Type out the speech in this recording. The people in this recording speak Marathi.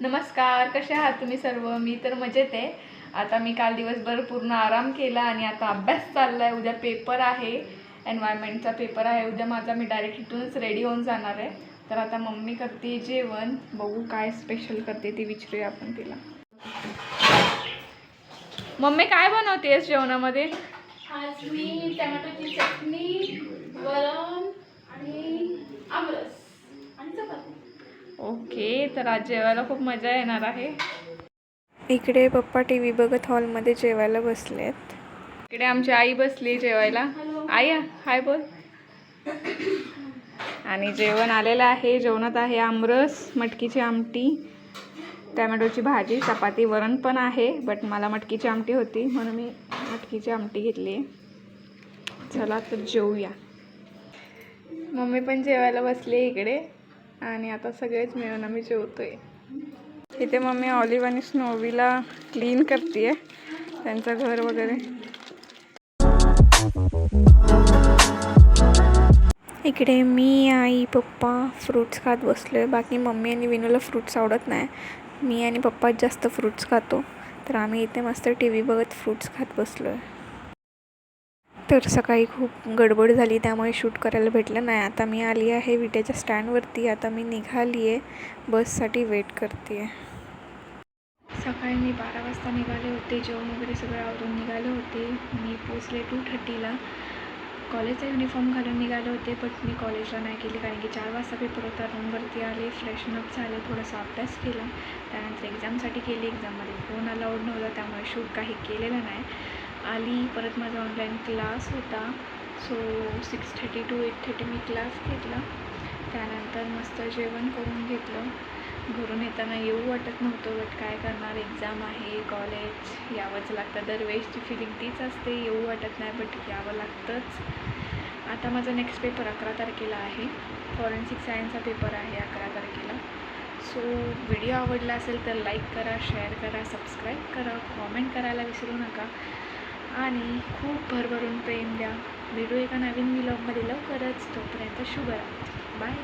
नमस्कार कसे आहात तुम्ही सर्व? मी तर मजेत आहे. आता मी काल दिवसभर पूर्ण आराम केला आणि आता अभ्यास चालला आहे उद्या पेपर आहे एन्व्हायरमेंटचा पेपर आहे. उद्या माझा मी डायरेक्ट इथूनच रेडी होऊन जाणार आहे. तर आता मम्मी करते जेवण. बघू काय स्पेशल करते ते विचारूया आपण तिला. मम्मी काय बनवतेस जेवणामध्ये? आज मी टमॅटोची चटणी वरण आणि आमरस आणि चपाती ओके तर आज जेवायला खूप मजा येणार आहे. इकडे पप्पा टी व्ही बघत हॉलमध्ये जेवायला बसलेत. इकडे आमची आई बसली जेवायला. आई हाय बोल. आणि जेवण आलेलं आहे जेवणात आहे आमरस मटकीची आमटी टॅमॅटोची भाजी चपाती वरण पण आहे बट मला मटकीची आमटी होती म्हणून मी मटकीची आमटी घेतली आहे. चला तर जेवूया मम्मी पण जेवायला बसली इकडे. आणि आता सगळेच मिळून आम्ही जेवतो आहे इथे मम्मी ऑलिव्ह आणि स्नोवीला क्लीन करते त्यांचं घर वगैरे. इकडे मी आई पप्पा फ्रूट्स खात बसलो आहे बाकी मम्मी आणि विनूला फ्रूट्स आवडत नाही. मी आणि पप्पाच जास्त फ्रूट्स खातो. तर आम्ही इथे मस्त टी व्ही बघत फ्रूट्स खात बसलो आहे तर सकाळी खूप गडबड झाली त्यामुळे शूट करायला भेटलं नाही. आता मी आली आहे विट्याच्या स्टँडवरती. आता मी निघाली आहे बससाठी वेट करते आहे सकाळी मी बारा वाजता निघाले होते. जेवण वगैरे सगळं आवरून निघाले होते. मी पोचले टू थर्टीला कॉलेजचा युनिफॉर्म घालून निघाले होते बट मी कॉलेजला नाही गेली कारण की चार वाजता पेपर होता रूमवरती आले फ्रेशनअप झाले थोडासा अभ्यास केला. त्यानंतर एक्झामसाठी केली एक्झाममध्ये फोन अलाउड नव्हता त्यामुळे शूट काही केलेलं नाही. आली परत माझा ऑनलाईन क्लास होता. So six thirty two eight thirty मी क्लास घेतला. त्यानंतर मस्त जेवण करून घेतलं. घरून येताना येऊ वाटत नव्हतं बट काय करणार? एक्झाम आहे कॉलेज यावंच लागतं. दरवेळेसची फिलिंग तीच असते येऊ वाटत नाही बट यावं लागतंच. आता माझा नेक्स्ट पेपर अकरा तारखेला आहे. फॉरेन्सिक सायन्सचा पेपर आहे अकरा तारखेला. सो व्हिडिओ आवडला असेल तर लाईक करा शेअर करा सबस्क्राईब करा कॉमेंट करायला विसरू नका. आणि खूप भरभरून प्रेम द्या. व्हिडिओ एका नवीन व्लॉगमध्ये लवकरच. तोपर्यंत शुभरात्री बाय